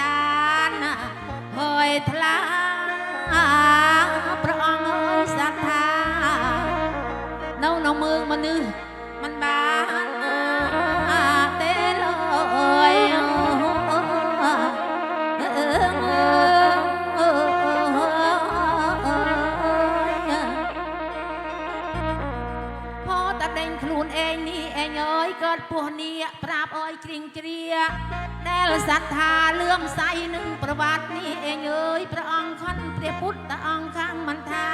តានហើយថ្លាព្រះអង្គសត្ថានៅនៅមើងមនុស្សមិនបានទេឡើយខ្លួនឯងនេះឯងអើយកើតពោះនេះ อยกริ่งเกลียแนลศรัทธาเลื่อมใสหนึ่งประวัตินี่เองเอ้ยพระองค์ขั้นเปรียพุทธองค์ข้างมันทา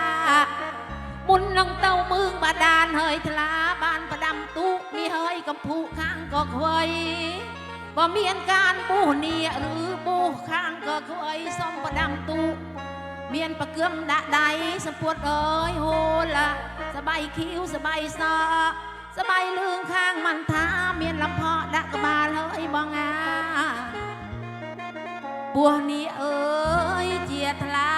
บุญนังเต้ามืองบาดานเฮยทลาบานประดำตุมีเฮยกับผู้ข้างก็ควยบ่มีอันการปูเนียหรือปูข้างก็ควยสมประดำตุเมียนประเกื้อมดะใดสปวดเอ้ยโหละสบายคิ้วสบายซอสบายลืงข้าง ពស់នេះអើយជាថ្លា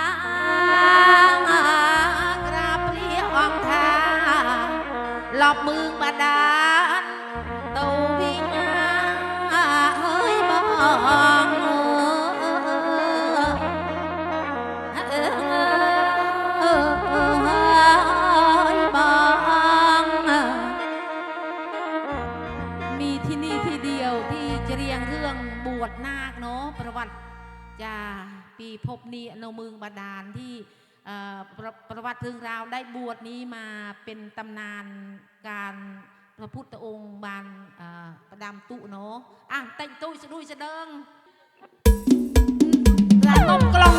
ក្រាបព្រះអង្គថាលប់មឺងបដាีพบนีอนเมืองบาดาลที่ประประวัติทึงราวได้บวชนี้มาเป็นตำนานการพระพุทธองค์บานประดามตุเนาะอะแต่งตุ้ยสะดุยสะเดิงระนมกลอง